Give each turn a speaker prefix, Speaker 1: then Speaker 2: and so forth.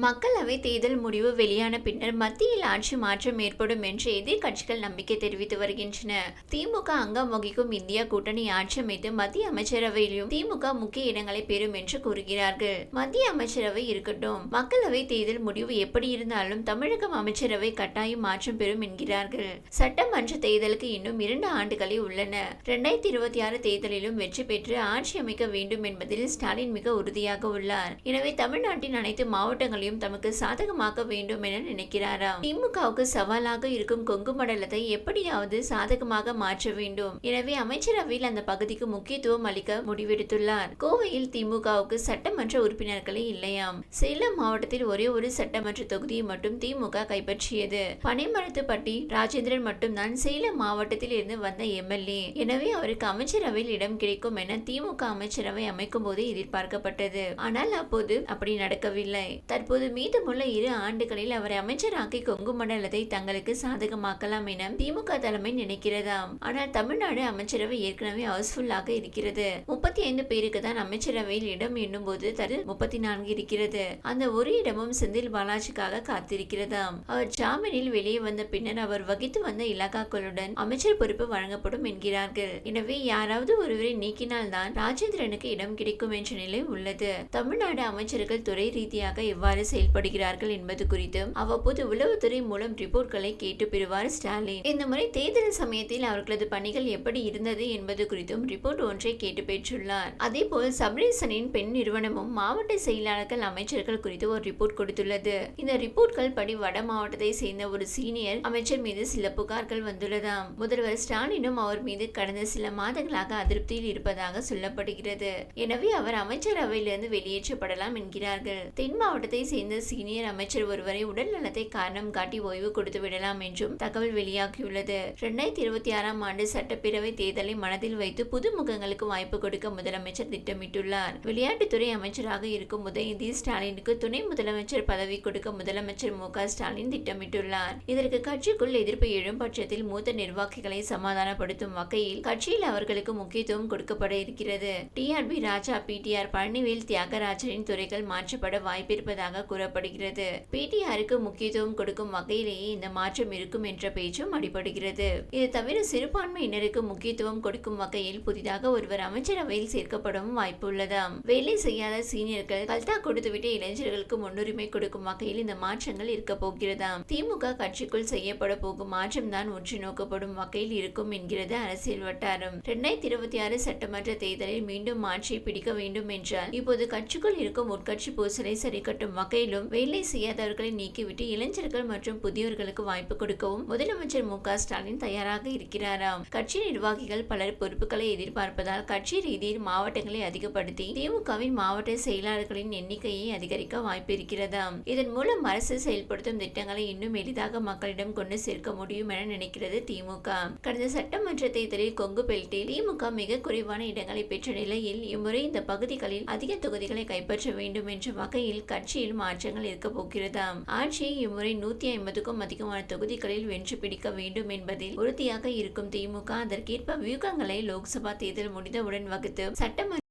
Speaker 1: மக்களவை தேர்தல் முடிவு வெளியான பின்னர் மத்தியில் ஆட்சி மாற்றம் ஏற்படும் என்று எதிர்க்கட்சிகள் நம்பிக்கை தெரிவித்து வருகின்றன. திமுக அங்கம் வகிக்கும் இந்தியா கூட்டணி ஆட்சி அமைத்து மத்திய அமைச்சரவையிலும் திமுக முக்கிய இடங்களை பெறும் என்று கூறுகிறார்கள். மத்திய அமைச்சரவை இருக்கட்டும். மக்களவை தேர்தல் முடிவு எப்படி இருந்தாலும் தமிழகம் அமைச்சரவை கட்டாயம் மாற்றம் பெறும் என்கிறார்கள். சட்டமன்ற தேர்தலுக்கு இன்னும் இரண்டு ஆண்டுகளே உள்ளன. இரண்டாயிரத்தி இருபத்தி ஆறு தேர்தலிலும் வெற்றி பெற்று ஆட்சி அமைக்க வேண்டும் என்பதில் ஸ்டாலின் மிக உறுதியாக உள்ளார். எனவே தமிழ்நாட்டின் அனைத்து மாவட்டங்களிலும் தமக்கு சாதகமாக்க வேண்டும் என நினைக்கிறாராம். திமுகவுக்கு சவாலாக இருக்கும் கொங்கு மண்டலத்தை எப்படியாவது சாதகமாக மாற்ற வேண்டும். எனவே அமைச்சரவையில் அந்த பகுதிக்கு முக்கியத்துவம் அளிக்க முடிவெடுத்துள்ளார். கோவையில் திமுகவுக்கு சட்டமன்ற உறுப்பினர்களே இல்லையாம். சேலம் மாவட்டத்தில் ஒரே ஒரு சட்டமன்ற தொகுதியை மட்டும் திமுக கைப்பற்றியது. பனைமரத்துப்பட்டி ராஜேந்திரன் மட்டும்தான் சேலம் மாவட்டத்தில் இருந்து வந்த எம்எல்ஏ. எனவே அவருக்கு அமைச்சரவையில் இடம் கிடைக்கும் என திமுக அமைச்சரவை அமைக்கும் போது எதிர்பார்க்கப்பட்டது. ஆனால் அப்போது அப்படி நடக்கவில்லை. தற்போது மீதமுள்ள இரு ஆண்டுகளில் அவரை அமைச்சராக்கி கொங்கு மண்டலத்தை தங்களுக்கு சாதகமாக்கலாம் என திமுக தலைமை நினைக்கிறதாம். ஆனால் தமிழ்நாடு அமைச்சரவை ஏற்கனவே ஹவுஸ்ஃபுல்லாக இருக்கிறது. முப்பத்தி ஐந்து பேருக்கு தான் அமைச்சரவையில் இடம் எண்ணும் போது தரு முப்பத்தி நான்கு இருக்கிறது. அந்த ஒரு இடமும் செந்தில் பாலாஜிக்காக காத்திருக்கிறதாம். அவர் ஜாமீனில் வெளியே வந்த பின்னர் அவர் வகித்து வந்த இலாக்காக்களுடன் அமைச்சர் பொறுப்பு வழங்கப்படும் என்கிறார்கள். எனவே யாராவது ஒருவரை நீக்கினால் தான் ராஜேந்திரனுக்கு இடம் கிடைக்கும் என்ற நிலை உள்ளது. தமிழ்நாடு அமைச்சர்கள் துறை ரீதியாக இவ்வாறு எவ்வாறு செயல்படுகிறார்கள் என்பது குறித்தும் அவ்வப்போது உளவுத்துறை மூலம் ரிப்போர்ட்களை கேட்டு பெறுவார் ஸ்டாலின் இந்த முறை தேர்தல் சமயத்தில் அவர்களது பணிகள் எப்படி இருந்தது என்பது குறித்தும் ரிப்போர்ட் ஒன்றை கேட்டு பெற்றுள்ளார். அதேபோல் சபரீசனின் பெண் நிறுவனமும் மாவட்ட செயலாளர்கள் அமைச்சர்கள் குறித்து ஒரு ரிப்போர்ட் கொடுத்துள்ளது. இந்த ரிப்போர்ட்கள் படி வட மாவட்டத்தை சேர்ந்த ஒரு சீனியர் அமைச்சர் மீது சில புகார்கள் வந்துள்ளதாம். முதல்வர் ஸ்டாலினும் அவர் மீது கடந்த சில மாதங்களாக அதிருப்தியில் இருப்பதாக சொல்லப்படுகிறது. எனவே அவர் அமைச்சரவையிலிருந்து வெளியேற்றப்படலாம் என்கிறார்கள். தென் மாவட்டத்தை சேர்ந்த சீனியர் அமைச்சர் ஒருவரை உடல் நலத்தை காரணம் காட்டி ஓய்வு கொடுத்து விடலாம் என்றும் தகவல் வெளியாகியுள்ளது. இரண்டாயிரத்தி இருபத்தி ஆறாம் ஆண்டு சட்டப்பேரவை தேர்தலை மனதில் வைத்து புது முகங்களுக்கு வாய்ப்பு கொடுக்க முதலமைச்சர் திட்டமிட்டுள்ளார். விளையாட்டுத்துறை அமைச்சராக இருக்கும் உதயநிதி ஸ்டாலினுக்கு துணை முதலமைச்சர் பதவி கொடுக்க முதலமைச்சர் மு ஸ்டாலின் திட்டமிட்டுள்ளார். இதற்கு கட்சிக்குள் எதிர்ப்பு எழும் பட்சத்தில் மூத்த நிர்வாகிகளை சமாதானப்படுத்தும் வகையில் கட்சியில் அவர்களுக்கு முக்கியத்துவம் கொடுக்கப்பட இருக்கிறது. டிஆர்பி ராஜா பிடிஆர் பழனிவேல் தியாகராஜனின் துறைகள் மாற்றப்பட வாய்ப்பிருப்பதாக கூறப்படுகிறது. பிடிஆருக்கு முக்கியத்துவம் கொடுக்கும் வகையிலேயே இந்த மாற்றம் இருக்கும் என்ற பேச்சும் அடிபடுகிறது. இது தவிர சிறுபான்மையினருக்கு முக்கியத்துவம் கொடுக்கும் வகையில் புதிதாக ஒருவர் அமைச்சரவையில் சேர்க்கப்படவும் வாய்ப்பு உள்ளதாம் வேலை செய்யாத சீனியர்கள் கல்தா கொடுத்துவிட்டு இளைஞர்களுக்கு முன்னுரிமை கொடுக்கும் வகையில் இந்த மாற்றங்கள் இருக்க போகிறதாம் திமுக கட்சிக்குள் செய்யப்பட போகும் மாற்றம் தான் உற்று நோக்கப்படும் வகையில் இருக்கும் என்கிறது அரசியல் வட்டாரம். இரண்டாயிரத்தி இருபத்தி ஆறு சட்டமன்ற தேர்தலில் மீண்டும் ஆட்சியை பிடிக்க வேண்டும் என்றால் இப்போது கட்சிக்குள் இருக்கும் உட்கட்சி பூசலை சரிக்கட்டும் வகையிலும் வேலை செய்யாதவர்களை நீக்கிவிட்டு இளைஞர்கள் மற்றும் புதியவர்களுக்கு வாய்ப்பு கொடுக்கவும் முதலமைச்சர் மு ஸ்டாலின் தயாராக இருக்கிறாராம். கட்சி நிர்வாகிகள் பலர் பொறுப்புகளை எதிர்பார்ப்பதால் கட்சி ரீதியில் மாவட்டங்களை அதிகப்படுத்தி திமுகவின் மாவட்ட செயலாளர்களின் எண்ணிக்கையை அதிகரிக்க வாய்ப்பு இருக்கிறதாம். இதன் மூலம் அரசு செயல்படுத்தும் திட்டங்களை இன்னும் எளிதாக மக்களிடம் கொண்டு சேர்க்க முடியும் என நினைக்கிறது திமுக. கடந்த சட்டமன்ற தேர்தலில் கொங்கு பெல்ட்டில் திமுக மிக குறைவான இடங்களை பெற்ற நிலையில் இம்முறை இந்த பகுதிகளில் அதிக தொகுதிகளை கைப்பற்ற வேண்டும் என்ற வகையில் கட்சியில் மாற்றங்கள் இருக்க போகிறதாம். ஆட்சியை இம்முறை நூத்தி ஐம்பதுக்கும் அதிகமான தொகுதிகளில் வென்று பிடிக்க வேண்டும் என்பதில் உறுதியாக இருக்கும் திமுக அதற்கேற்ப வியூகங்களை லோக்சபா தேர்தல் முடிந்தவுடன் வகுத்து சட்டமன்ற